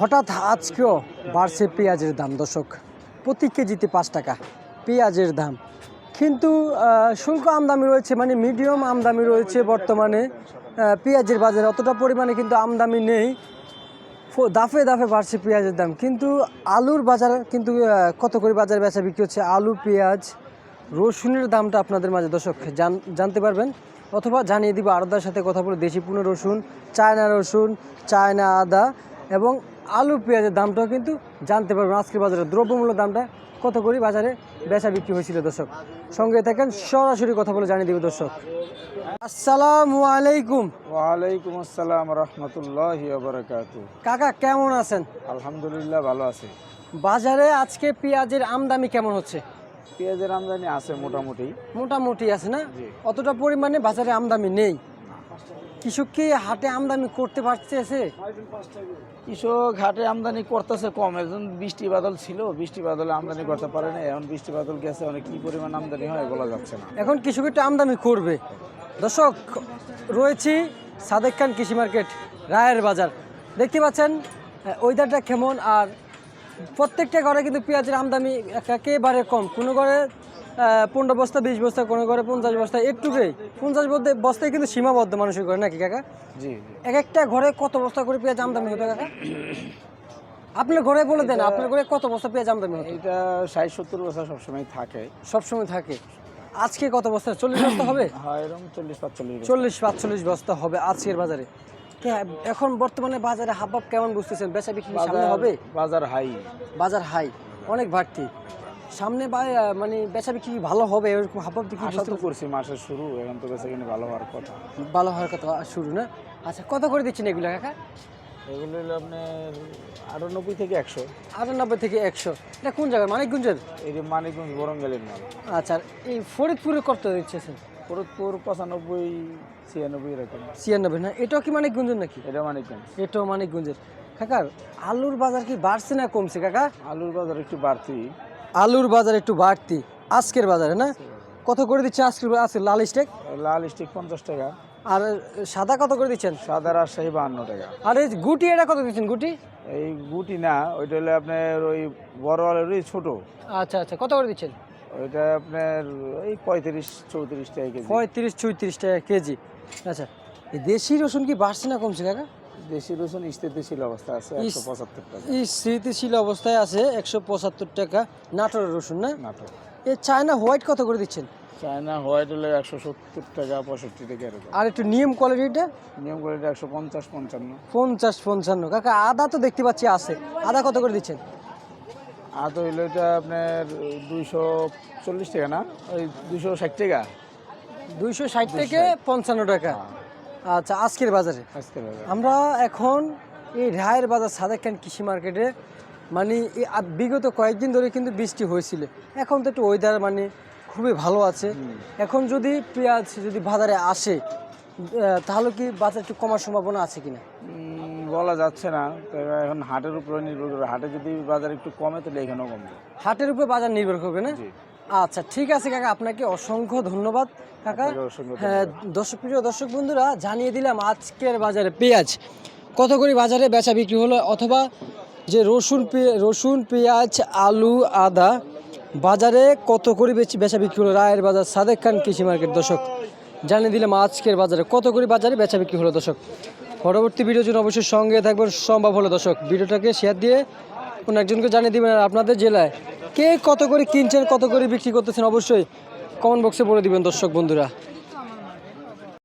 হঠাৎ আজকেও বাড়ছে পেঁয়াজের দাম, দর্শক। প্রতি কেজিতে পাঁচ টাকা পেঁয়াজের দাম। কিন্তু শুল্ক আমদানি রয়েছে মানে মিডিয়াম আমদানি রয়েছে বর্তমানে। পেঁয়াজের বাজারে অতটা পরিমাণে কিন্তু আমদানি নেই। দাফে দাফে বাড়ছে পেঁয়াজের দাম। কিন্তু আলুর বাজার কিন্তু কত করে বাজারে বেচা বিক্রি হচ্ছে? আলু, পেঁয়াজ, রসুনের দামটা আপনাদের মাঝে, দর্শক, জান- জানতে পারবেন। অথবা জানিয়ে দিব, আরদার সাথে কথা বলে দেশি পুনো রসুন, চায়না রসুন, চায়না আদা এবং আলু পেঁয়াজের দামটাও কিন্তু জানতে পারবেন। আজকের বাজারে দ্রব্যমূল্য দামটা কত করে বাজারে বেচা বিক্রি হয়েছিল দর্শক? সঙ্গে থাকেন সরাসরি কথা বলে জানিয়ে দিব দর্শক। আসসালামু আলাইকুম। ওয়ালাইকুম আসসালাম রহমতুল্লাহ কাকা কেমন আছেন? আলহামদুলিল্লাহ ভালো আছে। বাজারে আজকে পেঁয়াজের আমদানি কেমন হচ্ছে? পেঁয়াজের আমদানি আছে মোটামুটি। মোটামুটি আছে না? অতটা পরিমাণে বাজারে আমদানি নেই। কৃষক কি হাটে আমদানি করতে পারতেছে? কৃষক হাটে আমদানি করতেছে কম। এখন বৃষ্টি বাদল ছিল বৃষ্টি বাদলে আমদানি করতে পারে না এখন বৃষ্টি বাদল গেছে অনেক কি পরিমাণ আমদানি হয় বলা যাচ্ছে না। এখন কৃষক একটু আমদানি করবে। দর্শক রয়েছি সাদেক খান কৃষি মার্কেট রায়ের বাজার। দেখতে পাচ্ছেন ওয়েদারটা কেমন? আর প্রত্যেকটা ঘরে কিন্তু পেঁয়াজের আমদানি একেবারে কম। কোনো ঘরে পনেরো বস্তা বিশ বস্তা কোনো ঘরে পঞ্চাশ বস্তা একটুকুই। পঞ্চাশ বস্তায় বস্তায় কিন্তু সীমাবদ্ধ মানুষের ঘরে নাকি কাকা? জি এক একটা ঘরে কত বস্তা করে পেঁয়াজ আমদানি হতো কাকা? আপনার ঘরে বলে দেন আপনার ঘরে কত বস্তা পেঁয়াজ আমদানি হতো? এটা ষাট সত্তর বস্তা সবসময় থাকে। সবসময় থাকে। আজকে কত বস্তা? চল্লিশ বস্তা হবে? চল্লিশ পাঁচচল্লিশ চল্লিশ পাঁচচল্লিশ বস্তা হবে আজকের বাজারে। এখন বর্তমানে বাজারে হাবভাব কেমন বুঝতেছেন? বেচা বিক্রি সামনে হবে? বাজার হাই। বাজার হাই অনেক বাড়তি সামনে বা মানে বেচা বিক্রি ভালো হবে? এরকম হাবভাব বিক্রি আশা তো করছি মাসের শুরু এখন তো বেশি কিনে ভালো হওয়ার কথা। ভালো হওয়ার কথা শুরু না? আচ্ছা কত করে দিচ্ছেন এগুলো কাকা? এগুলো হলো আপনার আটানব্বই থেকে একশো। আটানব্বই থেকে একশো। এটা কোন জায়গায় মানিকগঞ্জের? এই যে মানিকগঞ্জ বরঙ্গালের মাল। আচ্ছা আর এই ফরিদপুরে কত দিচ্ছেন? ফরিদপুর পঁচানব্বই ছিয়ানব্বই এরকম। ছিয়ানব্বই না? এটাও কি মানিকগঞ্জের নাকি? এটা মানিকগঞ্জ। এটাও মানিকগঞ্জের। কাকার আলুর বাজার কি বাড়ছে না কমছে কাকা? আলুর বাজার একটু বাড়তি। আলুর বাজার একটু বাড়তি। আজকের বাজারে না? কত করে দিচ্ছে আজকের আজকে লাল স্টেক? লাল স্টিক পঞ্চাশ টাকা। আর সাদা কত করে দিচ্ছেন? সাদা রাজশাহী বাহান্ন টাকা। আর এই গুটি এটা কত দিচ্ছেন গুটি? এই গুটি না ওইটা হলো আপনার ওই বড় আলুরই ছোট। আচ্ছা আচ্ছা কত করে দিচ্ছেন? ওইটা আপনার ওই পঁয়ত্রিশ চৌত্রিশ টাকা কেজি। পঁয়ত্রিশ চৌত্রিশ টাকা কেজি। আচ্ছা এই দেশি রসুন কি বাড়ছে না কমছে কাকা? দেশি রসুন স্থিতিশীল অবস্থা আছে একশো পঁচাত্তর টাকা। এই স্মৃতিশীল অবস্থায় আছে একশো পঁচাত্তর টাকা নাটোরের রসুন না? নাটক এই চায়না হোয়াইট কত করে দিচ্ছেন? চায়না হোয়াইট হলো একশো সত্তর টাকা পঁয়ষট্টি টাকা এরকম। আর একটু নিয়ম কোয়ালিটিটা? নিয়ম করে একশো পঞ্চাশ পঞ্চান্ন। পঞ্চাশ পঞ্চান্ন। কাকা আদা তো দেখতে পাচ্ছি আছে। আদা কত করে দিচ্ছেন? আদা হইল এটা আপনার দুইশো চল্লিশ টাকা না? ওই দুইশো ষাট টাকা। দুইশো ষাট থেকে পঞ্চান্ন টাকা। আচ্ছা আজকের বাজারে। আমরা এখন এই রায়ের বাজার সাদেক খান কৃষি মার্কেটে মানে বিগত কয়েকদিন ধরে কিন্তু বৃষ্টি হয়েছিল। এখন তো একটু ওয়েদার মানে খুবই ভালো আছে। এখন যদি পেঁয়াজ যদি বাজারে আসে তাহলে কি বাজার একটু কমার সম্ভাবনা আছে কিনা? বলা যাচ্ছে না। এখন হাটের উপরে নির্ভর করে হাটে যদি বাজার একটু কমে তাহলে এখানেও কমবে। হাটের উপরে বাজার নির্ভর করবে না? আচ্ছা ঠিক আছে কাকা আপনাকে অসংখ্য ধন্যবাদ কাকা। হ্যাঁ দর্শক প্রিয় দর্শক বন্ধুরা জানিয়ে দিলাম আজকের বাজারে পেঁয়াজ। কত করে বাজারে বেচা বিক্রি হলো? অথবা যে রসুন রসুন পেঁয়াজ আলু আদা বাজারে কত করে বেচি বেচা বিক্রি হলো? রায়ের বাজার সাদেক খান কৃষি মার্কেট দর্শক। জানিয়ে দিলাম আজকের বাজারে কত করে বাজারে বেচা বিক্রি হলো দর্শক। পরবর্তী ভিডিওর জন্য অবশ্যই সঙ্গে থাকবেন সম্ভব হলো দর্শক। ভিডিওটাকে শেয়ার দিয়ে কোনো একজনকে জানিয়ে দিবেন আর আপনাদের জেলায় কে কত করে কিনছেন, কত করে বিক্রি করতেছেন, অবশ্যই কমেন্ট বক্সে বলে দিবেন দর্শক বন্ধুরা।